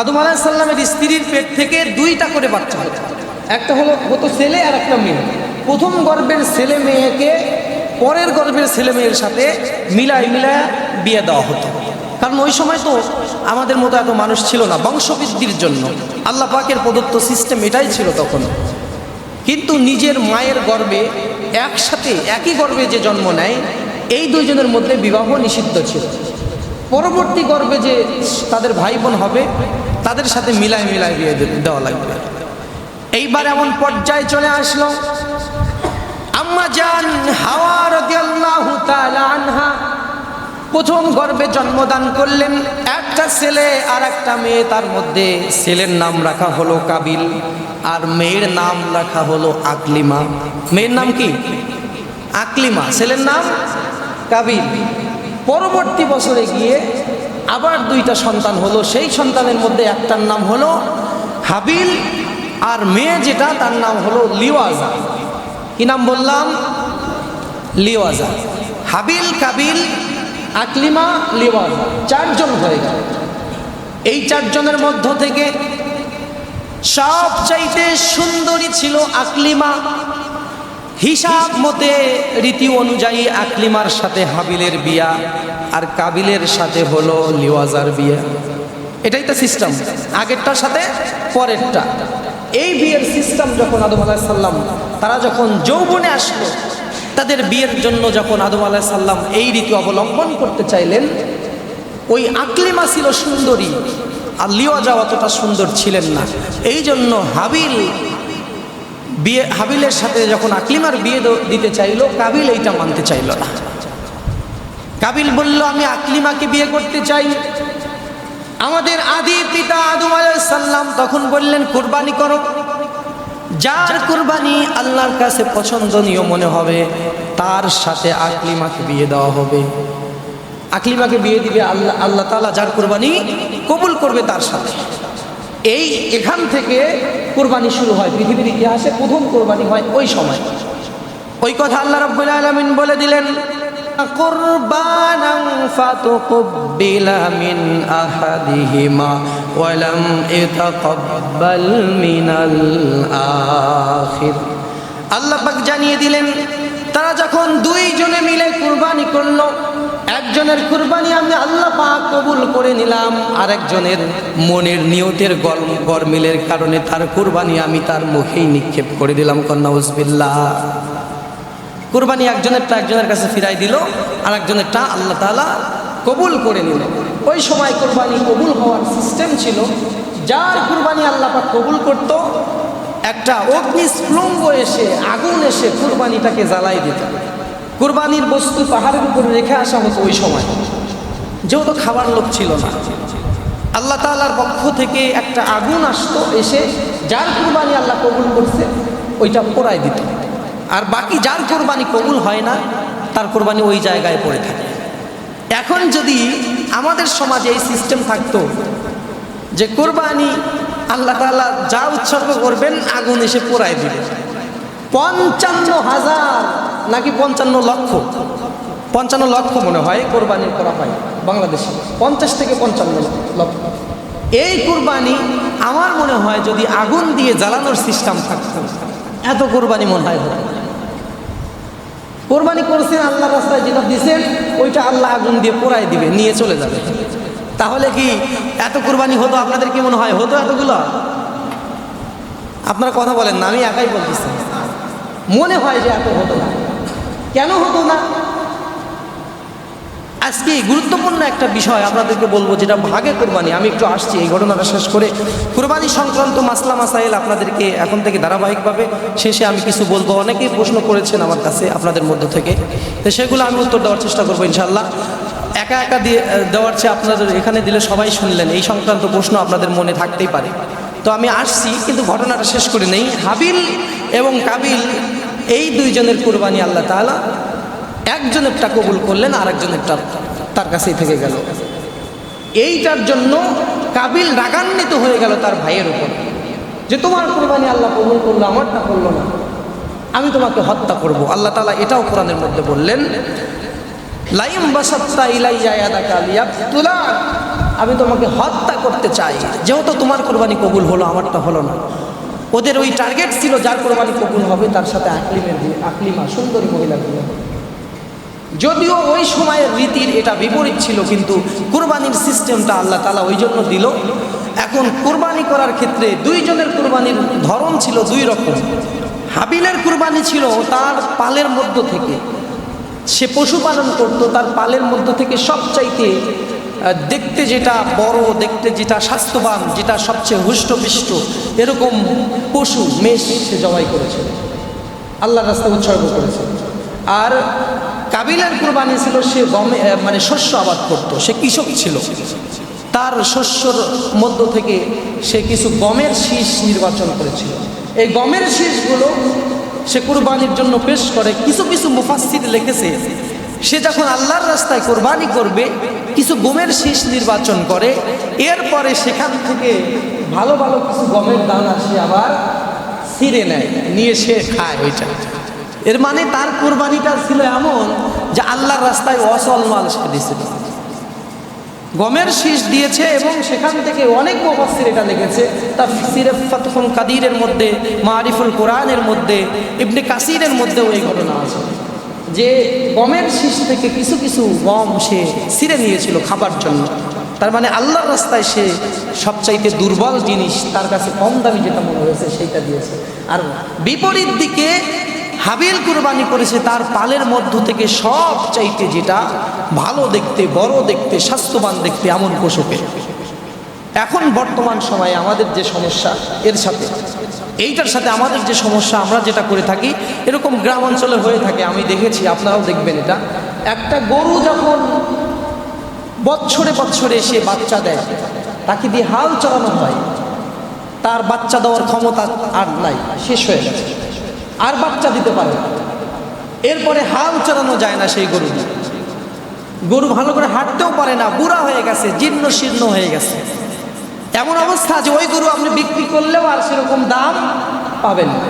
আদম আলাহিসাল্লামের স্ত্রীর পেট থেকে দুইটা করে বাচ্চা হতো একটা হলো, হতো ছেলে আর একটা মেয়ে। প্রথম গর্ভের ছেলে মেয়েকে পরের গর্ভের ছেলে মেয়ের সাথে মিলায় মিলায় বিয়ে দেওয়া হতো। কারণ ওই সময় তো আমাদের মতো এত মানুষ ছিল না, বংশবৃদ্ধির জন্য। আল্লাহ পাকের প্রদত্ত সিস্টেম এটাই ছিল তখন। কিন্তু নিজের মায়ের গর্ভে একসাথে, একই গর্ভে যে জন্ম নেয়, এই দুইজনের মধ্যে বিবাহ নিষিদ্ধ ছিল। পরবর্তী গর্বে যে তাদের ভাই বোন হবে তাদের সাথে মিলায় মিলায় বিয়ে দেওয়া লাগবে। এইবার এমন পর্যায়ে চলে আসলো। আম্মা জান হাওয়া রাদিয়াল্লাহু আনহা প্রথম গর্ভে জন্মদান করলেন। একটা ছেলে আর একটা মেয়ে, তার মধ্যে ছেলের নাম রাখা হলো কাবিল আর মেয়ের নাম রাখা হলো আকলিমা। মেয়ের নাম কি? আকলিমা। ছেলের নাম কাবিল। পরবর্তী বছরে গিয়ে আবার দুইটা সন্তান হলো। সেই সন্তানের মধ্যে একটার নাম হলো হাবিল আর মেয়ে যেটা, তার নাম হলো লিওয়াজা। কি নাম বললাম? লিওয়াজা। হাবিল, কাবিল, আকলিমা, লিওয়াজা। চারজন হয়ে গেল। এই চারজনের মধ্য থেকে সবচাইতে সুন্দরী ছিল আকলিমা। হিসাব মতে রীতি অনুযায়ী আকলিমার সাথে হাবিলের বিয়া আর কাবিলের সাথে হলো লিওয়াজার বিয়ে। এটাই তো সিস্টেম। আগেরটার সাথে পরেরটা। এই বিয়ের সিস্টেম যখন আদম আলাহিসাল্লাম তারা যখন যৌবনে আসলো, তাদের বিয়ের জন্য যখন আদম আলাহিসাল্লাম এই রীতি অবলম্বন করতে চাইলেন, ওই আকলিমা ছিল সুন্দরী, আর লিওয়াজা অতটা সুন্দর ছিলেন না। এই জন্য হাবিল বিয়ে হাবিলের সাথে যখন আকলিমার বিয়ে দিতে চাইলো, কাবিল এইটা মানতে চাইল না। কাবিল বলল, আমি আকলিমাকে বিয়ে করতে চাই। আমাদের আদি পিতা আদম সাল্লাম তখন বললেন, কুরবানি করো। যার কুরবানি আল্লাহর কাছে পছন্দনীয় মনে হবে, তার সাথে আকলিমাকে বিয়ে দেওয়া হবে। আকলিমাকে বিয়ে দিবে আল্লাহ আল্লাহ তালা যার কুরবানি কবুল করবে তার সাথে। এই এখান থেকে কোরবানি শুরু হয়, পৃথিবীর ইতিহাসে প্রথম কোরবানি হয় ওই সময়। ওই কথা আল্লাহ রাব্বুল আলামিন বলে দিলেন ফাতুকব্বিলা মিন আহাদিহিমা ওয়া লাম ইতাকাব্বাল মিনাল আখির। আল্লাহ পাক জানিয়ে দিলেন, তারা যখন দুইজনে মিলে কুরবানি করল একজনের কুরবানি আমি আল্লাহ পাক কবুল করে নিলাম, আরেকজনের মনের নিয়তের গর, গরমিলের কারণে তার কুরবানি আমি তার মুখেই নিক্ষেপ করে দিলাম, কন্যা উজবিল্লাহ। কুরবানি একজনেরটা একজনের কাছে ফিরাই দিল আর একজনেরটা আল্লাহ তালা কবুল করে নিল। ওই সময় কুরবানি কবুল হওয়ার সিস্টেম ছিল, যার কুরবানি আল্লাহ পাক কবুল করত, একটা অগ্নি অগ্নিস্ফুলঙ্গ এসে, আগুন এসে কুরবানিটাকে জ্বালাই দিত। কুরবানির বস্তু পাহাড়ের উপরে রেখে আসা হতো ওই সময়। যেহেতু খাবার লোক ছিল না। আল্লাহ তাআলার পক্ষ থেকে একটা আগুন আসতো, এসে যার কুরবানি আল্লাহ কবুল করছে, ওইটা পোড়ায় দিত। আর বাকি যার কোরবানি কবুল হয় না, তার কোরবানি ওই জায়গায় পড়ে থাকে। এখন যদি আমাদের সমাজে এই সিস্টেম থাকতো যে কোরবানি আল্লাহ তাআলা যা উৎসর্গ করবেন, আগুন এসে পোড়ায় দিবে। পঞ্চান্ন হাজার নাকি পঞ্চান্ন লক্ষ? পঞ্চান্ন লক্ষ মনে হয় কোরবানি করা হয় বাংলাদেশে। পঞ্চাশ থেকে পঞ্চান্ন লক্ষ। এই কোরবানি আমার মনে হয় যদি আগুন দিয়ে জ্বালানোর সিস্টেম থাকতো, এত কোরবানি মনে হয় কোরবানি করছেন আল্লাহ রাস্তায় যেটা দিছেন ওইটা আল্লাহ আগুন দিয়ে পোড়ায় দিবে, নিয়ে চলে যাবে। তাহলে কি এত কোরবানি হতো, আপনাদের কি মনে হয় হতো এতগুলো? আপনারা কথা বলেন না, আমি একাই বলতেছি। মনে হয় যে এত হতো না। কেন হতো না? আজকে গুরুত্বপূর্ণ একটা বিষয় আপনাদেরকে বলব, যেটা ভাগে কোরবানি। আমি একটু আসছি, এই ঘটনাটা শেষ করে কোরবানি সংক্রান্ত মাসলা মাসাইল আপনাদেরকে এখন থেকে ধারাবাহিকভাবে শেষে আমি কিছু বলব। অনেকেই প্রশ্ন করেছেন আমার কাছে, আপনাদের মধ্য থেকে। তো সেগুলো আমি উত্তর দেওয়ার চেষ্টা করব ইনশাল্লাহ একা একা দিয়ে দেওয়ার চেয়ে আপনাদের এখানে দিলে সবাই শুনলেন, এই সংক্রান্ত প্রশ্ন আপনাদের মনে থাকতেই পারে। তো আমি আসছি, কিন্তু ঘটনাটা শেষ করে নেই। হাবিল এবং কাবিল এই দুইজনের কোরবানি আল্লাহ তাআলা একজনেরটা কবুল করলেন আর একজনেরটা তার কাছেই থেকে গেল। এইটার জন্য কাবিল রাগান্বিত হয়ে গেল তার ভাইয়ের উপর। যে তোমার কোরবানি আল্লাহ কবুল করল, আমারটা করল না। আমি তোমাকে হত্যা করব। আল্লাহ তালা এটাও কোরআনের মধ্যে বললেন, লাইম বাসাত্তা ইলাইয়া ইয়াদাকা লিয়াবতুলাক। আমি তোমাকে হত্যা করতে চাই। যেহেতু তোমার কোরবানি কবুল হলো, আমারটা হলো না। ওদের ওই টার্গেট ছিল যার কোরবানি কবুল হবে, তার সাথে আকলিমের আকলিমা, সুন্দরী মহিলা বিয়ে যদিও ওই সময়ের রীতির এটা বিপরীত ছিল, কিন্তু কোরবানির সিস্টেমটা আল্লাহ তালা ওই জন্য দিল। এখন কোরবানি করার ক্ষেত্রে দুইজনের কোরবানির ধরন ছিল দুই রকম। হাবিলের কোরবানি ছিল তার পালের মধ্য থেকে। সে পশুপালন করত, তার পালের মধ্য থেকে সবচাইতে দেখতে যেটা বড়, দেখতে যেটা স্বাস্থ্যবান, যেটা সবচেয়ে হুষ্টপিষ্ট, এরকম পশু, মেষ সে জবাই করেছিল আল্লাহ রাস্তা উৎসর্গ করেছে। আর কাবিলার কোরবানি ছিল, সে গমে মানে শস্য আবাদ করত, সে কৃষক ছিল। তার শস্যর মধ্য থেকে সে কিছু গমের শীষ নির্বাচন করেছিল। এই গমের শীষগুলো সে কোরবানির জন্য পেশ করে। কিছু কিছু মুফাসির লিখেছে সে যখন আল্লাহর রাস্তায় কোরবানি করবে, কিছু গমের শীষ নির্বাচন করে, এরপরে সেখান থেকে ভালো ভালো কিছু গমের দানা সে আবার ছিঁড়ে নেয়, নিয়ে সে খায় ওইটা এর মানে তার কোরবানিটা ছিল এমন যে আল্লাহর রাস্তায় অসল মাল সে দিয়েছিল গমের শীষ দিয়েছে এবং সেখান থেকে অনেক মুফাসসির এটা লিখেছে। তাফসিরে ফাতহুল কাদিরের মধ্যে মারিফুল কোরআনের মধ্যে, ইবনে কাসিরের মধ্যেও এই ঘটনা আছে। যে গমের শীষ থেকে কিছু কিছু গম সে ছিঁড়ে নিয়েছিল খাবার জন্য। তার মানে আল্লাহর রাস্তায় সে সবচাইতে দুর্বল জিনিস তার কাছে কম দামি যেটা মনে হয়েছে সেইটা দিয়েছে। আর বিপরীত দিকে হাবিল কুরবানি করেছে তার পালের মধ্য থেকে সব চাইতে যেটা ভালো দেখতে, বড় দেখতে, স্বাস্থ্যবান দেখতে এমন পশুকে এখন বর্তমান সময়ে আমাদের যে সমস্যা, এর সাথে এইটার সাথে আমাদের যে সমস্যা, আমরা যেটা করে থাকি, এরকম গ্রাম অঞ্চলে হয়ে থাকে, আমি দেখেছি, আপনারাও দেখবেন এটা। একটা গরু যখন বছরে বছরে সে বাচ্চা দেয়, তাকে দিয়ে হাল চড়ানো হয়, তার বাচ্চা দেওয়ার ক্ষমতা আর নাই, শেষ হয়ে গেছে। আর বাচ্চা দিতে পারে। এরপরে হাল চড়ানো যায় না সেই গরু। গরু ভালো করে হাঁটতেও পারে না, বুড়া হয়ে গেছে, জীর্ণ শীর্ণ হয়ে গেছে। এমন অবস্থা যে ওই গরু আপনি বিক্রি করলেও আর সেরকম দাম পাবেন না।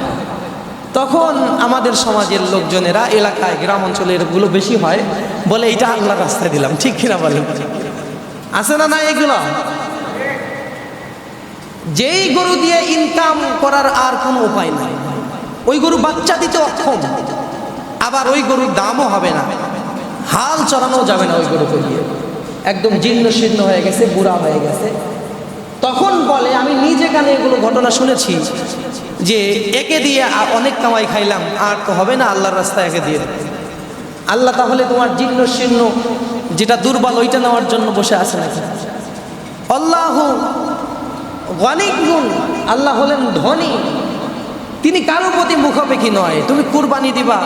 তখন আমাদের সমাজের লোকজনেরা এলাকায়, গ্রাম অঞ্চলে এগুলো বেশি হয় বলে এটা আল্লাহ রাস্তায় দিলাম। ঠিক কিনা বলেন? আছে না না এগুলো? যেই গরু দিয়ে ইনকাম করার আর কোনো উপায় নাই। ওই গরু বাচ্চা দিতে অক্ষম, আবার ওই গরুর দামও হবে না। হাল চড়ানো যাবে না ওই গরুকে দিয়ে। একদম জীর্ণ শীর্ণ হয়ে গেছে, বুড়া হয়ে গেছে। তখন বলে, আমি নিজে কানে এগুলো ঘটনা শুনেছি যে একে দিয়ে অনেক কামাই খাইলাম, আর তো হবে না আল্লাহর রাস্তায় একে দিয়ে। আল্লাহ তাহলে তোমার জীর্ণ শীর্ণ যেটা দুর্বল ওইটা নেওয়ার জন্য বসে আছে নাকি? আল্লাহ অনেক গুণ আল্লাহ হলেন ধনী। তিনি কারও প্রতি মুখাপেক্ষী নয়, তুমি কুরবানি দিবা।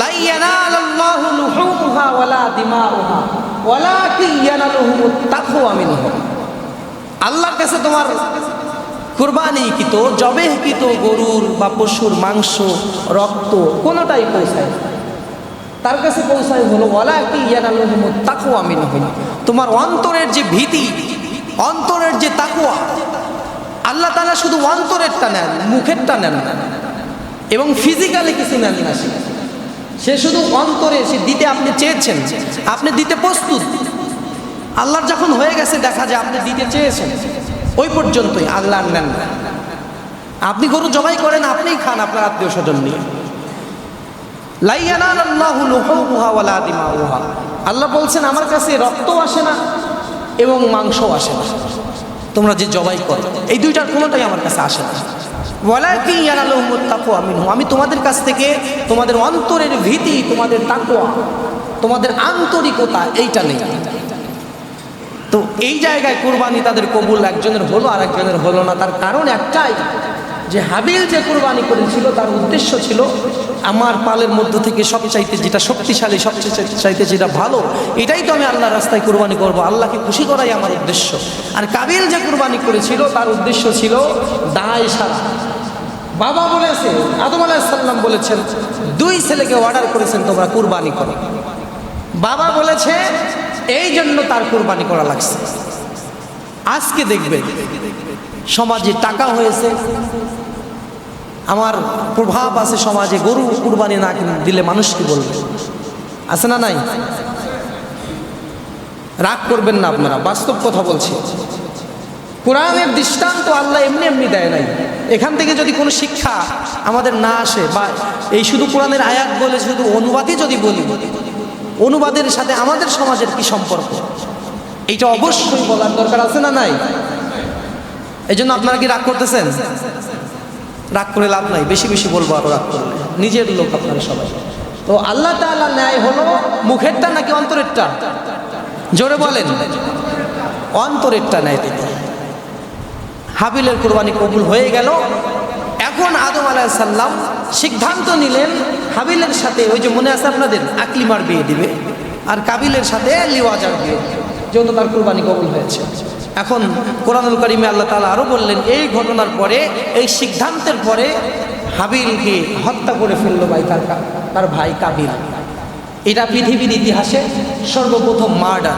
লা আল্লাহর কাছে তোমার কুরবানি কিত জবে কিত গরুর বা পশুর মাংস, রক্ত, কোনোটাই পৌঁছায়। তার কাছে পৌঁছায় হলো ওয়ালা কি ইয়ানালুহুমুত আমি মিনহুম তোমার অন্তরের যে ভীতি, অন্তরের যে তাকওয়া আল্লাহ তাআলা শুধু অন্তরেরটা নেন, মুখেরটা নেন না এবং ফিজিক্যালি কিছু নেন না। সে শুধু অন্তরে, সে দিতে আপনি চেয়েছেন, আপনি দিতে প্রস্তুত আল্লাহর যখন হয়ে গেছে, দেখা যায় আপনি দিতে চেয়েছেন। ওই পর্যন্তই আল্লাহ নেন। আপনি গরু জবাই করেন, আপনিই খান আপনার আত্মীয় স্বজন নিয়ে আল্লাহু বলছেন, আমার কাছে রক্ত আসে না এবং মাংসও আসে না। তোমরা যে জবাই করো, এই দুইটার কোনোটাই আমার কাছে আসে না। আমি তোমাদের কাছ থেকে তোমাদের অন্তরের ভীতি, তোমাদের তাকওয়া তোমাদের আন্তরিকতা, এইটা নেই। তো এই জায়গায় কোরবানি তাদের কবুল একজনের হলো আর একজনের হলো না। তার কারণ একটাই, যে হাবিল যে কোরবানি করেছিল, তার উদ্দেশ্য ছিল আমার পালের মধ্য থেকে সবচাইতে যেটা শক্তিশালী সবচেয়ে চাইতে যেটা ভালো, এটাই তো আমি আল্লাহর রাস্তায় কোরবানি করব। আল্লাহকে খুশি করাই আমার উদ্দেশ্য। আর কাবিল যে কোরবানি করেছিল, তার উদ্দেশ্য ছিল দায় সারা। বাবা বলেছে, আদম আলাহিসাল্লাম বলেছেন, দুই ছেলেকে অর্ডার করেছেন, তোমরা কুরবানি করো। বাবা বলেছে এই জন্য তার কোরবানি করা লাগছে। আজকে দেখবে সমাজে টাকা হয়েছে। আমার প্রভাব আছে সমাজে, গরু কুরবানি না দিলে মানুষ কি বলবে? আছে না নাই? রাগ করবেন না আপনারা, বাস্তব কথা বলছি। কোরআনের দৃষ্টান্ত আল্লাহ এমনি এমনি দেয় নাই। এখান থেকে যদি কোনো শিক্ষা আমাদের না আসে, বা এই শুধু কোরআনের আয়াত বলে, শুধু অনুবাদই যদি বলি অনুবাদের সাথে আমাদের সমাজের কি সম্পর্ক? এইটা অবশ্যই বলার দরকার আছে না নাই? এই জন্য আপনারা কি রাগ করতেছেন? রাগ করে লাভ নাই, বেশি বেশি বলব আরও রাগ করলে। নিজের লোক আপনারা সবাই। তো আল্লাহ তাআলা ন্যায় হলো মুখেরটা নাকি অন্তরেরটা? জোরে বলেন। অন্তরেরটা ন্যায় দিতে। হাবিলের কোরবানি কবুল হয়ে গেল। এখন আদম আলাইসাল্লাম সিদ্ধান্ত নিলেন হাবিলের সাথে, ওই যে মনে আছে আপনাদের? আকলিমার বিয়ে দিবে। আর কাবিলের সাথে লিওয়াজার বিয়ে যেহেতু তার কোরবানি কবুল হয়েছে। এখন কোরআনুল করিমে আল্লাহ তালা আরও বললেন, এই ঘটনার পরে, এই সিদ্ধান্তের পরে হাবিলকে হত্যা করে ফেলল ভাই তার তার ভাই কাবিল। এটা পৃথিবীর ইতিহাসে সর্বপ্রথম মার্ডার।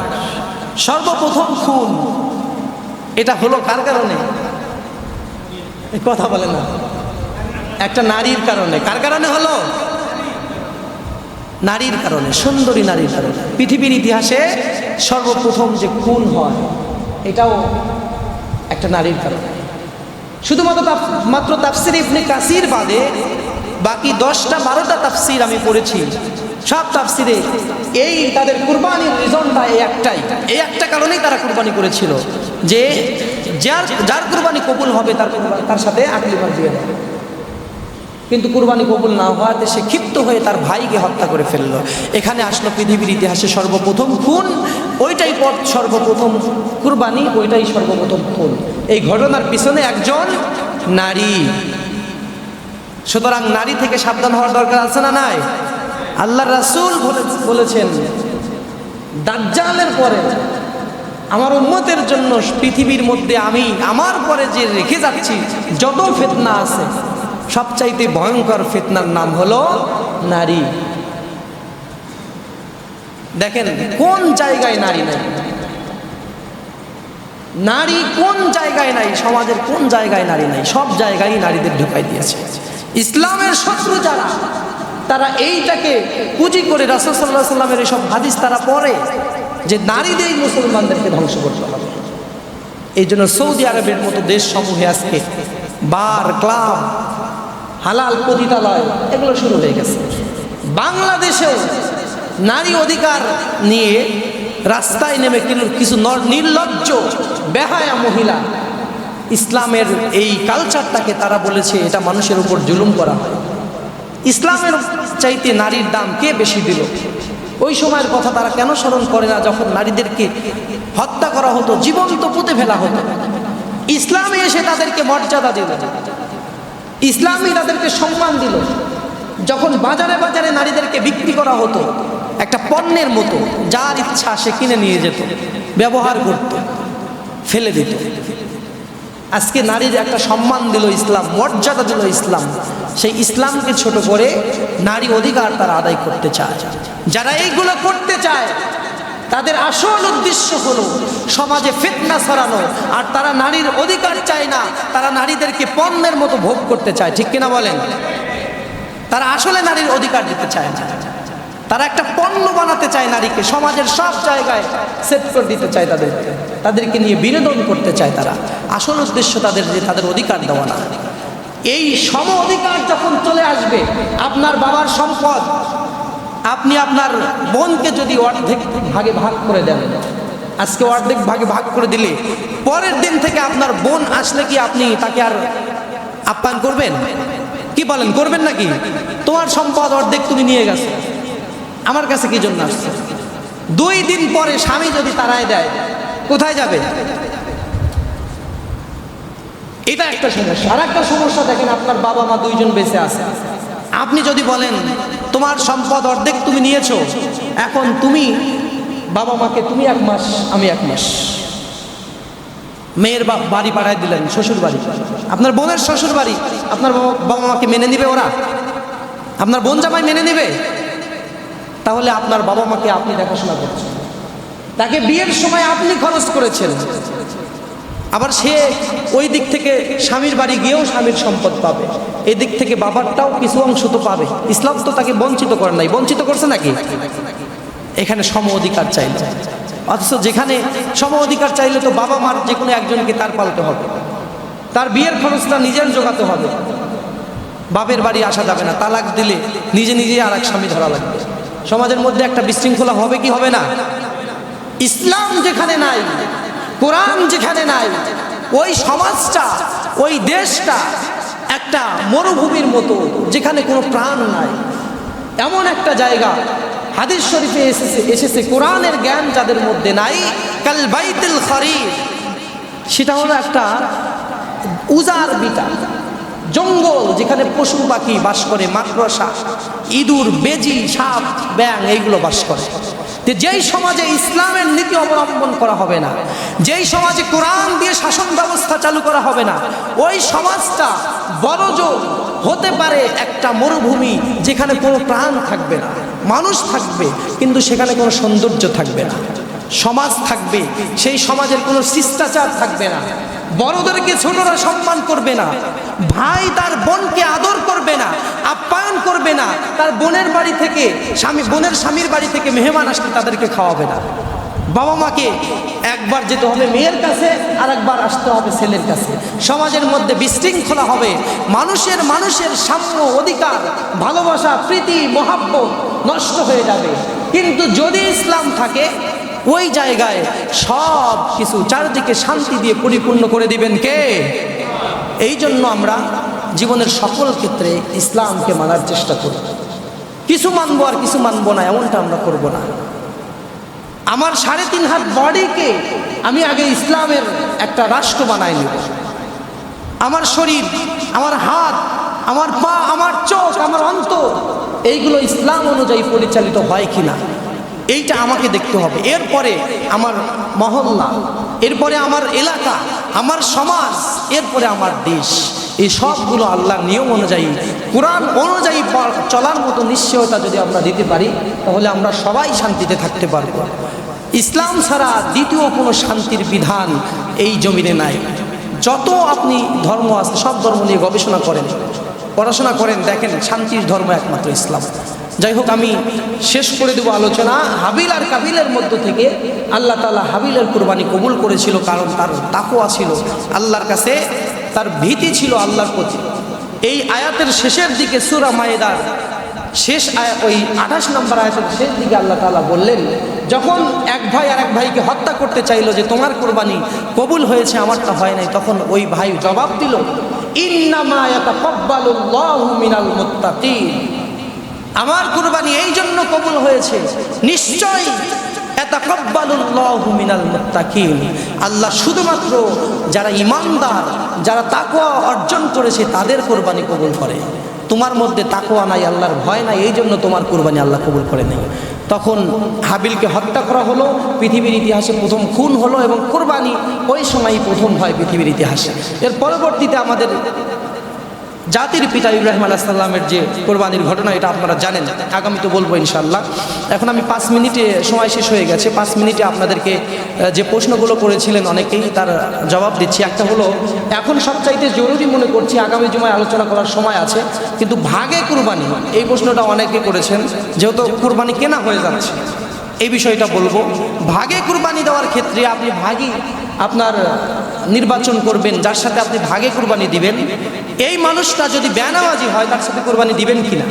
সর্বপ্রথম খুন। এটা হলো কার কারণে? কথা বলে না। একটা নারীর কারণে। কার কারণে হলো? নারীর কারণে, সুন্দরী নারীর কারণে। পৃথিবীর ইতিহাসে সর্বপ্রথম যে খুন হয়, এটাও একটা নারীর কারণে। শুধুমাত্র মাত্র তাফসির ইবনে কাসির বাদে বাকি দশটা, বারোটা তাফসির আমি পড়েছি। সব তাফসিরে এই তাদের কুরবানির রিজনটা এই একটাই। এই একটা কারণেই তারা কুরবানি করেছিল যে যার যার কুরবানি কবুল হবে, তার তার সাথে আকলিমার দিয়ে। দেবে কিন্তু কুরবানি কবুল না হওয়াতে সে ক্ষিপ্ত হয়ে তার ভাইকে হত্যা করে ফেলল। এখানে আসলো পৃথিবীর ইতিহাসে সর্বপ্রথম খুন, ওইটাই পথ সর্বপ্রথম কুরবানি, ওইটাই সর্বপ্রথম খুন। এই ঘটনার পিছনে একজন নারী। সুতরাং নারী থেকে সাবধান হওয়ার দরকার আছে না নাই? আল্লাহ রাসূল বলে- বলেছেন, দাজ্জালের পরে আমার উন্মতের জন্য পৃথিবীর মধ্যে আমি, আমার পরে যে রেখে যাচ্ছি, যত ফেতনা আছে সবচাইতে ভয়ঙ্কর ফিতনার নাম হলো নারী। দেখেন, কোন জায়গায় নারী নাই? নারী কোন জায়গায় নাই? সমাজের কোন জায়গায় নারী নাই? সব জায়গায় নারীদের ঢুকাই দিয়েছে। ইসলামের শত্রু যারা, তারা এইটাকে পুঁজি করে রাসূল সাল্লাহ সাল্লামের এইসব হাদিস তারা পড়ে যে নারীদের মুসলমানদেরকে ধ্বংস করতে হবে। এই জন্য সৌদি আরবের মতো দেশ সমূহে আজকে বার, ক্লাব হালাল পতিতালয়, এগুলো শুরু হয়ে গেছে। বাংলাদেশেও নারী অধিকার নিয়ে রাস্তায় নেমে কিছু নর- নির্লজ্জ, বেহায়া মহিলা, ইসলামের এই কালচারটাকে তারা বলেছে এটা মানুষের উপর জুলুম করা হয়। ইসলামের চাইতে নারীর দাম কে বেশি দিল? ওই সময়ের কথা তারা কেন স্মরণ করে না যখন নারীদেরকে হত্যা করা হতো, জীবন্ত পুঁতে ফেলা হতো? ইসলামে এসে তাদেরকে মর্যাদা দিল। ইসলামই তাদেরকে সম্মান দিল। যখন বাজারে বাজারে নারীদেরকে বিক্রি করা হতো, একটা পণ্যের মতো, যার ইচ্ছা সে কিনে নিয়ে যেত, ব্যবহার করত, ফেলে দিত। আজকে নারীর একটা সম্মান দিল ইসলাম, মর্যাদা দিল ইসলাম। সেই ইসলামকে ছোট করে নারী অধিকার তারা আদায় করতে চায়। যারা এইগুলো করতে চায় তাদের আসল উদ্দেশ্য হলো সমাজে ফিতনা ছড়ানো, আর তারা নারীর অধিকার চায় না, তারা নারীদেরকে পণ্যের মতো ভোগ করতে চায়, ঠিক কিনা বলেন? তারা আসলে নারীর অধিকার দিতে চায় না। তারা একটা পণ্য বানাতে চায় নারীকে, সমাজের সব জায়গায় সেট করে দিতে চায় তাদেরকে তাদেরকে নিয়ে বিনোদন করতে চায় তারা। আসল উদ্দেশ্য তাদের যে তাদের অধিকার দেওয়া না। এই সম অধিকার যখন চলে আসবে, আপনার বাবার সম্পদ আপনি আপনার বোনকে যদি অর্ধেক ভাগে ভাগ করে দেন, আজকে অর্ধেক ভাগে ভাগ করে দিলে, পরের দিন থেকে আপনার বোন আসলে কি আপনি তাকে আর আপ্যায়ন করবেন? কি বলেন, করবেন নাকি? তোমার সম্পদ অর্ধেক তুমি নিয়ে গেছো। আমার কাছে কি জন্য আসছে? দুই দিন পরে স্বামী যদি তারাই দেয়, কোথায় যাবে? এটা একটা সমস্যা। আর একটা সমস্যা দেখেন, আপনার বাবা মা দুইজন বেঁচে আছে। আপনি যদি বলেন, তোমার সম্পদ অর্ধেক তুমি নিয়েছো, এখন তুমি, বাবা মাকে তুমি এক মাস, আমি এক মাস। মেয়ের বাড়ি পাঠায় দিলেন, শ্বশুর বাড়ি। আপনার বোনের শ্বশুর বাড়ি, আপনার বাবা মাকে মেনে নিবে ওরা? আপনার বোন জামাই মেনে নেবে? তাহলে আপনার বাবা মাকে আপনি দেখাশোনা করছেন। তাকে বিয়ের সময় আপনি খরচ করেছেন। আবার সে ওই দিক থেকে স্বামীর বাড়ি গিয়েও স্বামীর সম্পদ পাবে। এই দিক থেকে বাবারটাও কিছু অংশ তো পাবে। ইসলাম তো তাকে বঞ্চিত করে নাই। বঞ্চিত করছে নাকি? এখানে সম অধিকার চাই অথচ যেখানে সম অধিকার চাইলে তো বাবা মার যে কোনো একজনকে তার পালতে হবে। তার বিয়ের খরচটা নিজের জোগাতে হবে। বাপের বাড়ি আসা যাবে না। তালাক দিলে নিজে নিজে আর এক স্বামী ধরা লাগবে। সমাজের মধ্যে একটা বিশৃঙ্খলা হবে কি হবে না? ইসলাম যেখানে নাই কোরআন যেখানে নাই, ওই সমাজটা, ওই দেশটা একটা মরুভূমির মতো, যেখানে কোনো প্রাণ নাই। এমন একটা জায়গা, হাদিস শরীফে এসেছে এসেছে কোরআনের জ্ঞান যাদের মধ্যে নাই, কাল বাইতুল খরিফ সেটা হলো একটা উজার বিটা, জঙ্গল যেখানে পশু পাখি বাস করে, মাকড়সা, ইঁদুর, বেজি, সাপ ব্যাং এইগুলো বাস করে। যে যেই সমাজে ইসলামের নীতি অবলম্বন করা হবে না, যেই সমাজে কোরআন দিয়ে শাসন ব্যবস্থা চালু করা হবে না, ওই সমাজটা বড়জোর হতে পারে একটা মরুভূমি যেখানে কোনো প্রাণ থাকবে না, মানুষ থাকবে, কিন্তু সেখানে কোনো সৌন্দর্য থাকবে না, সমাজ থাকবে, সেই সমাজের কোনো শিষ্টাচার থাকবে না, বড়দেরকে ছোটরা সম্মান করবে না, ভাই তার বোনকে আদর করবে না করবে না তার বোনের বাড়ি থেকে, স্বামী, বোনের স্বামীর বাড়ি থেকে মেহমান আসলে তাদেরকে খাওয়াবে না। বাবা মাকে একবার যেতে হবে মেয়ের কাছে আর একবার আসতে হবে ছেলের কাছে। সমাজের মধ্যে বিশৃঙ্খলা হবে। মানুষের মানুষের সাম্য অধিকার, ভালোবাসা, প্রীতি মহাব্য নষ্ট হয়ে যাবে। কিন্তু যদি ইসলাম থাকে, ওই জায়গায় সব কিছু চারদিকে শান্তি দিয়ে পরিপূর্ণ করে দিবেন কে? এই জন্য আমরা জীবনের সকল ক্ষেত্রে ইসলামকে মানার চেষ্টা করি। কিছু মানবো আর কিছু মানবো না, এমনটা আমরা করব না। আমার সাড়ে তিন হাত বডিকে আমি আগে ইসলামের একটা রাষ্ট্র বানাই নিব। আমার শরীর, আমার হাত, আমার পা, আমার চোখ, আমার অন্তর, এইগুলো ইসলাম অনুযায়ী পরিচালিত হয় কিনা, এইটা আমাকে দেখতে হবে। এরপরে আমার মহল্লা, এরপরে আমার এলাকা আমার সমাজ, এরপরে আমার দেশ। এই সবগুলো আল্লাহর নিয়ম অনুযায়ী, কোরআন অনুযায়ী চলার মতো নিশ্চয়তা যদি আমরা দিতে পারি, তাহলে আমরা সবাই শান্তিতে থাকতে পারব। ইসলাম ছাড়া দ্বিতীয় কোনো শান্তির বিধান এই জমিনে নাই। যত আপনি ধর্ম আছে, সব ধর্ম নিয়ে গবেষণা করেন, পড়াশোনা করেন, দেখেন, শান্তির ধর্ম একমাত্র ইসলাম। যাই হোক, আমি শেষ করে দেব আলোচনা। হাবিল আর কাবিলের মধ্য থেকে আল্লাহ তালা হাবিলের কোরবানি কবুল করেছিল, কারণ তার তাকোয়া ছিল আল্লাহর কাছে, তার ভীতি ছিল আল্লাহর প্রতি। এই আয়াতের শেষের দিকে সুরা মায়েদার শেষ আয়া, ওই আঠাশ নম্বর আয়াতের শেষ দিকে আল্লাহ তালা বললেন, যখন এক ভাই আর এক ভাইকে হত্যা করতে চাইলো যে তোমার কোরবানি কবুল হয়েছে, আমারটা হয় নাই। তখন ওই ভাই জবাব দিল, ইন্নামা ইয়াতাকাব্বালুল্লাহু মিনাল মুত্তাকিন। আমার কুরবানি এই জন্য কবুল হয়েছে। নিশ্চয় আল্লাহ শুধুমাত্র যারা ইমানদার, যারা তাকওয়া অর্জন করেছে, তাদের কোরবানি কবুল করে। তোমার মধ্যে তাকওয়া নাই, আল্লাহর ভয় নাই, এই জন্য তোমার কোরবানি আল্লাহ কবুল করে নেই। তখন হাবিলকে হত্যা করা হলো, পৃথিবীর ইতিহাসে প্রথম খুন হলো এবং কোরবানি ওই সময়ই প্রথম হয় পৃথিবীর ইতিহাসে। এর পরবর্তীতে আমাদের জাতির পিতা ইব্রাহিম আলাহ সাল্লামের যে কোরবানির ঘটনা, এটা আপনারা জানেন। আগামী তো বলব ইনশাল্লাহ এখন আমি পাঁচ মিনিটে, সময় শেষ হয়ে গেছে। পাঁচ মিনিটে আপনাদেরকে যে প্রশ্নগুলো করেছিলেন অনেকেই, তার জবাব দিচ্ছি। একটা হলো, এখন সবচাইতে জরুরি মনে করছি, আগামী জুমায় আলোচনা করার সময় আছে, কিন্তু ভাগে কুরবানি, এই প্রশ্নটা অনেকে করেছেন, যেহেতু কুরবানি কেনা হয়ে যাচ্ছে। এই বিষয়টা বলব। ভাগে কুরবানি দেওয়ার ক্ষেত্রে আপনি ভাগই আপনার নির্বাচন করবেন, যার সাথে আপনি ভাগে কোরবানি দিবেন, এই মানুষটা যদি বেনামাজি হয়, তার সাথে কোরবানি দিবেন কিনা?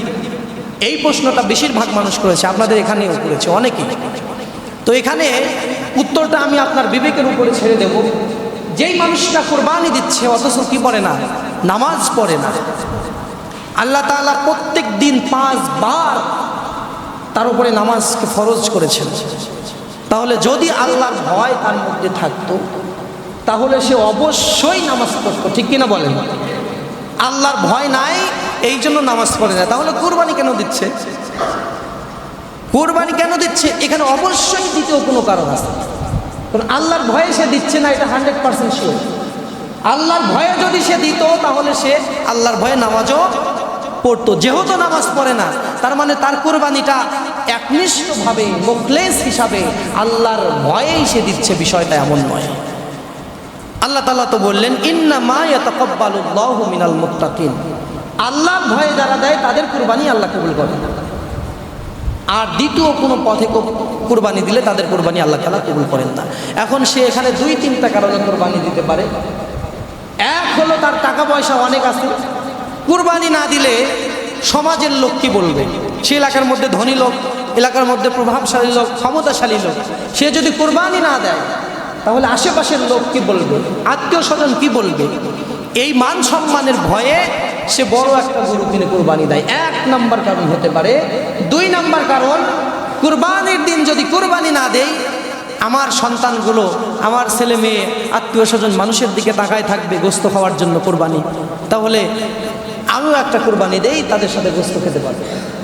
এই প্রশ্নটা বেশিরভাগ মানুষ করেছে, আপনাদের এখানেও করেছে, অনেকেই। তো এখানে উত্তরটা আমি আপনার বিবেকের উপরে ছেড়ে দেব। যেই মানুষটা কোরবানি দিচ্ছে, অথচ কি পড়ে না? নামাজ পড়ে না। আল্লাহ তাআলা প্রত্যেক দিন পাঁচবার তার উপরে নামাজকে ফরজ করেছেন। তাহলে যদি আল্লাহর ভয় তার মধ্যে থাকতো তাহলে সে অবশ্যই নামাজ পড়তো, ঠিক কিনা বলেন? আল্লাহর ভয় নাই, এই জন্য নামাজ পড়ে না। তাহলে কোরবানি কেন দিচ্ছে? কোরবানি কেন দিচ্ছে? এখানে অবশ্যই দ্বিতীয় কোনো কারণ আছে। কারণ আল্লাহর ভয়ে সে দিচ্ছে না, এটা হান্ড্রেড পার্সেন্ট শিওর। আল্লাহর ভয়ে যদি সে দিত, তাহলে সে আল্লাহর ভয়ে নামাজও পড়তো। যেহেতু নামাজ পড়ে না, তার মানে তার কোরবানিটা একনিষ্ঠভাবে মুখলেস হিসাবে আল্লাহর ভয়েই সে দিচ্ছে, বিষয়টা এমন নয়। আল্লাহ তালা তো বললেন, ইন্না মা ইয়াতাকাব্বালুল্লাহু মিনাল মুত্তাকিন। আল্লাহ ভয়ে যারা দেয়, তাদের কুরবানি আল্লাহ কবুল করে। আর দ্বিতীয় কোনো পথে কোরবানি দিলে তাদের কোরবানি আল্লাহ তালা কবুল করেন না। এখন সে এখানে দুই তিনটা কারণে কোরবানি দিতে পারে। এক হলো তার টাকা পয়সা অনেক আছে। কুরবানি না দিলে সমাজের লোক কি বলবে? সে এলাকার মধ্যে ধনী লোক, এলাকার মধ্যে প্রভাবশালী লোক, ক্ষমতাশালী লোক, সে যদি কোরবানি না দেয় তাহলে আশেপাশের লোক কি বলবে? আত্মীয় স্বজন কি বলবে? এই মান সম্মানের ভয়ে সে বড় একটা গরু কিনে কোরবানি দেয়। এক নাম্বার কারণ হতে পারে। দুই নাম্বার কারণ, কুরবানির দিন যদি কোরবানি না দেয় আমার সন্তানগুলো, আমার ছেলে মেয়ে, আত্মীয় স্বজন মানুষের দিকে তাকায় থাকবে গোস্ত খাওয়ার জন্য কোরবানি। তাহলে আমিও একটা কোরবানি দেই, তাদের সাথে গোস্ত খেতে পারবে।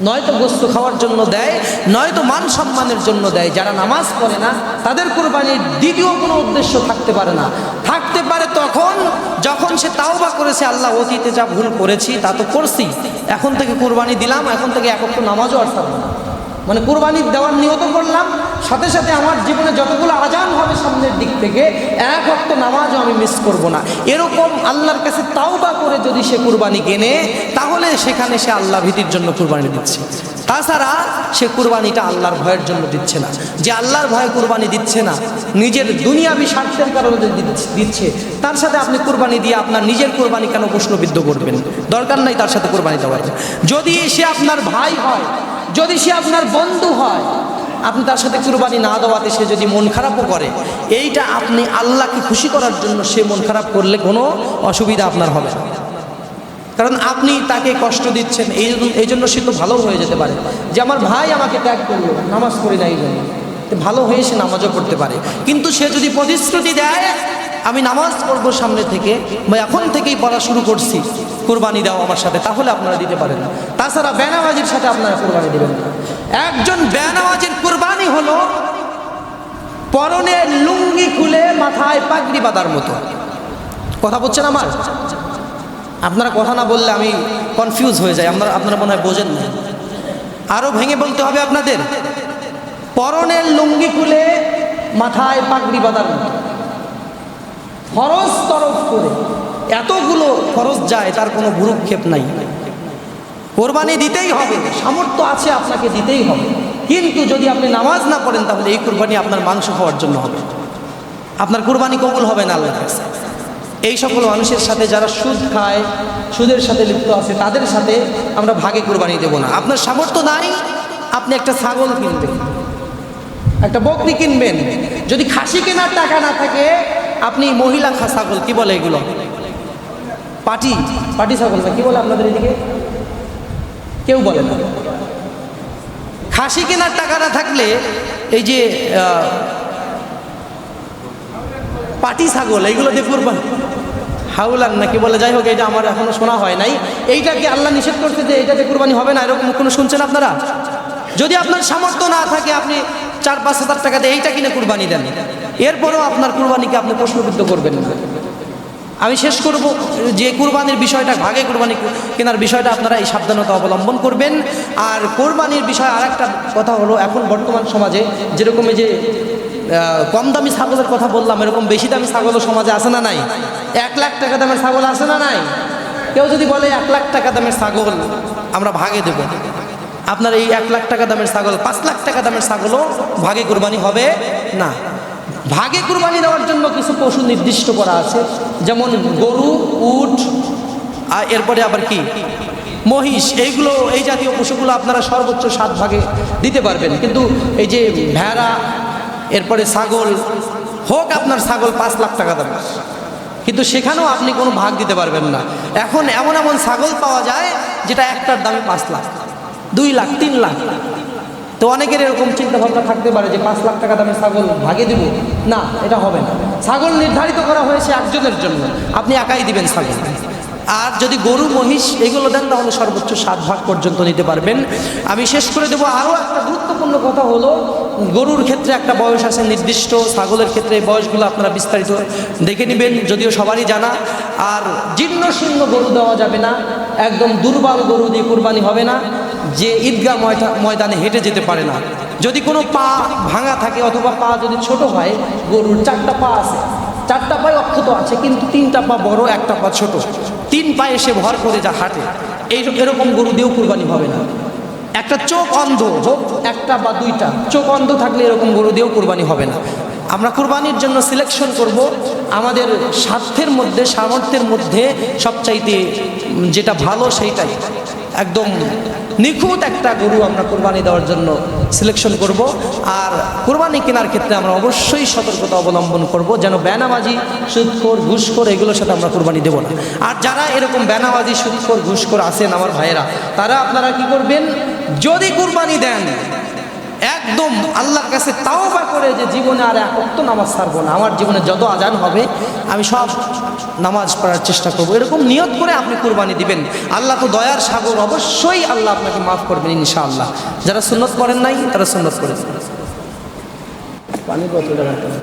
নয়তো গোস্ত খাওয়ার জন্য দেয়, নয়তো মান সম্মানের জন্য দেয়। যারা নামাজ পড়ে না, তাদের কোরবানির দ্বিতীয় কোনো উদ্দেশ্য থাকতে পারে না। থাকতে পারে তখন যখন সে তাও বা করেছে, আল্লাহ, অতীতে যা ভুল করেছি, তা তো করছি। এখন থেকে কোরবানি দিলাম, এখন থেকে একত্র নামাজও ছাড়বো না। মানে কোরবানি দেওয়ার নিয়ত করলাম সাথে সাথে আমার জীবনে যতগুলো আজান হবে সামনের দিক থেকে, এক অক্ত নামাজও আমি মিস করব না। এরকম আল্লাহর কাছে তাওবা করে যদি সে কুরবানি কেনে, তাহলে সেখানে সে আল্লাহ ভীতির জন্য কুরবানি দিচ্ছে। তাছাড়া সে কুরবানিটা আল্লাহর ভয়ের জন্য দিচ্ছে না। যে আল্লাহর ভয়ে কুরবানি দিচ্ছে না, নিজের দুনিয়াবি স্বার্থের কারণে দিচ্ছে, তার সাথে আপনি কুরবানি দিয়ে আপনার নিজের কুরবানি কেন প্রশ্নবিদ্ধ করবেন? দরকার নাই তার সাথে কুরবানি দেওয়ার। যদি সে আপনার ভাই হয়, যদি সে আপনার বন্ধু হয় আপনি তার সাথে কুরবানি না দেওয়াতে সে যদি মন খারাপও করে, এইটা আপনি আল্লাহকে খুশি করার জন্য সে মন খারাপ করলে কোনো অসুবিধা আপনার হবে না। কারণ আপনি তাকে কষ্ট দিচ্ছেন, এই এই জন্য সে তো ভালো হয়ে যেতে পারে। যে আমার ভাই আমাকে ত্যাগ করল, নামাজ পড়ি এই জন্য। ভালো হয়ে সে নামাজও পড়তে পারে। কিন্তু সে যদি প্রতিশ্রুতি দেয়, আমি নামাজ পড়ব সামনে থেকে, বা এখন থেকেই পড়া শুরু করছি, কোরবানি দাও আমার সাথে, তাহলে আপনারা দিতে পারেন তাছাড়া বেনামাজির সাথে আপনারা কোরবানি দেবেন না। একজন বেনামাজির কোরবানি হলো পরনে লুঙ্গি খুলে মাথায় পাগড়ি বাঁধার মতো। কথা বলছেন আমার? আপনারা কথা না বললে আমি কনফিউজ হয়ে যাই। আপনারা আপনারা মনে হয় বোঝেন না। আরও ভেঙে বলতে হবে আপনাদের। পরনের লুঙ্গি খুলে মাথায় পাগড়ি বাঁধার মতো। ফরজ তরফ করে এতগুলো ফরজ যায়, তার কোনো ভুরুক্ষেপ নাই। কোরবানি দিতেই হবে, সামর্থ্য আছে আপনাকে দিতেই হবে। কিন্তু যদি আপনি নামাজ না পড়েন, তাহলে এই কোরবানি আপনার মাংস খাওয়ার জন্য হবে। আপনার কোরবানি কবুল হবে না আল্লাহর কাছে। এই সকল মানুষের সাথে যারা সুদ খায়, সুদের সাথে লিপ্ত আছে, তাদের সাথে আমরা ভাগে কোরবানি দেব না। আপনার সামর্থ্য নাই, আপনি একটা ছাগল কিনবেন, একটা বকরি কিনবেন। যদি খাসি কেনার টাকা না থাকে, আপনি মহিলা ছাগল, কি বলে এগুলো? পাটি পাটি ছাগল না, কি বলে আপনাদের এদিকে? কেউ বলে না। খাসি কেনার টাকা না থাকলে এই যে পাটি ছাগল, এইগুলো দিয়ে কোরবান হাউলান নাকি বলে, যাই হোক এটা আমার এখনও শোনা হয় নাই। এইটা কি আল্লাহ নিষেধ করছে যে এইটাতে কোরবানি হবে না, এরকম কোনো শুনছেন আপনারা? যদি আপনার সামর্থ্য না থাকে, আপনি চার পাঁচ হাজার টাকা দিয়ে এইটা কিনে কোরবানি দেন। এরপরেও আপনার কোরবানিকে আপনি প্রশ্নবিদ্ধ করবেন না। আমি শেষ করব, যে কোরবানির বিষয়টা, ভাগে কোরবানি কেনার বিষয়টা আপনারা এই সাবধানতা অবলম্বন করবেন। আর কোরবানির বিষয় আর একটা কথা হলো, এখন বর্তমান সমাজে যেরকম এই যে কম দামি ছাগলের কথা বললাম, এরকম বেশি দামি ছাগলও সমাজে আছে না নাই? এক লাখ টাকা দামের ছাগল আছে না নাই? কেউ যদি বলে এক লাখ টাকা দামের ছাগল, আমরা ভাগে দেব। আপনার এই এক লাখ টাকা দামের ছাগল, পাঁচ লাখ টাকা দামের ছাগলও ভাগে কোরবানি হবে না। ভাগে কুরবানি দেওয়ার জন্য কিছু পশু নির্দিষ্ট করা আছে, যেমন গরু, উট, আর এরপরে আবার কি? মহিষ, এইগুলো, এই জাতীয় পশুগুলো আপনারা সর্বোচ্চ সাত ভাগে দিতে পারবেন। কিন্তু এই যে ভেড়া, এরপরে ছাগল, হোক আপনার ছাগল পাঁচ লাখ টাকা দামের কিন্তু সেখানেও আপনি কোনো ভাগ দিতে পারবেন না। এখন এমন এমন ছাগল পাওয়া যায়, যেটা একটার দামে পাঁচ লাখ, দুই লাখ, তিন লাখ। তো অনেকের এরকম চিন্তা ভাবনা থাকতে পারে যে পাঁচ লাখ টাকা দামে ছাগল ভাগে দিব। না, এটা হবে না। ছাগল নির্ধারিত করা হয়েছে একজনের জন্য। আপনি একাই দিবেন ছাগল। আর যদি গরু, মহিষ এগুলো দেন, তাহলে সর্বোচ্চ সাত ভাগ পর্যন্ত নিতে পারবেন। আমি শেষ করে দেবো আরও একটা গুরুত্বপূর্ণ কথা হলো, গরুর ক্ষেত্রে একটা বয়স আছে নির্দিষ্ট, ছাগলের ক্ষেত্রে বয়সগুলো আপনারা বিস্তারিত দেখে নেবেন, যদিও সবারই জানা। আর জীর্ণ শীর্ণ গরু দেওয়া যাবে না। একদম দুর্বল গরু দিয়ে কোরবানি হবে না। যে ঈদগাহ ময়দা ময়দানে হেঁটে যেতে পারে না। যদি কোনো পা ভাঙা থাকে অথবা পা যদি ছোট হয়, গরুর চারটা পা আছে। চারটা পায়ে অক্ষত আছে, কিন্তু তিনটা পা বড়, একটা পা ছোট। তিন পায়ে সে ভর করে যা হাঁটে। এই এরকম গরু দিয়েও কুরবানি হবে না। একটা চোখ অন্ধ হোক, একটা বা দুইটা। চোখ অন্ধ থাকলে এরকম গরু দিয়েও কোরবানি হবে না। আমরা কোরবানির জন্য সিলেকশন করব আমাদের স্বার্থের মধ্যে, সামর্থ্যের মধ্যে সবচাইতে যেটা ভালো সেইটাই। একদম নিখুঁত একটা গরু আমরা কোরবানি দেওয়ার জন্য সিলেকশন করব। আর কোরবানি কেনার ক্ষেত্রে আমরা অবশ্যই সতর্কতা অবলম্বন করব, যেন বেনামাজি সুৎখর ঘুষখোর এগুলোর সাথে আমরা কোরবানি দেবো না। আর যারা এরকম ব্যানামাজি সুৎখর ঘুষখোর আছেন আমার ভাইয়েরা, তারা আপনারা কি করবেন? যদি কোরবানি দেন একদম আল্লাহর কাছে তাওবা করে যে জীবনে আর এক অক্ত নামাজ ছাড়বো না, আমার জীবনে যত আজান হবে, আমি সব নামাজ পড়ার চেষ্টা করব। এরকম নিয়ত করে আপনি কুরবানি দিবেন। আল্লাহ তো দয়ার সাগর, অবশ্যই আল্লাহ আপনাকে মাফ করবেন ইনশা আল্লাহ যারা সুন্নত করেন নাই, তারা সুন্নত করেন পানি রাখেন।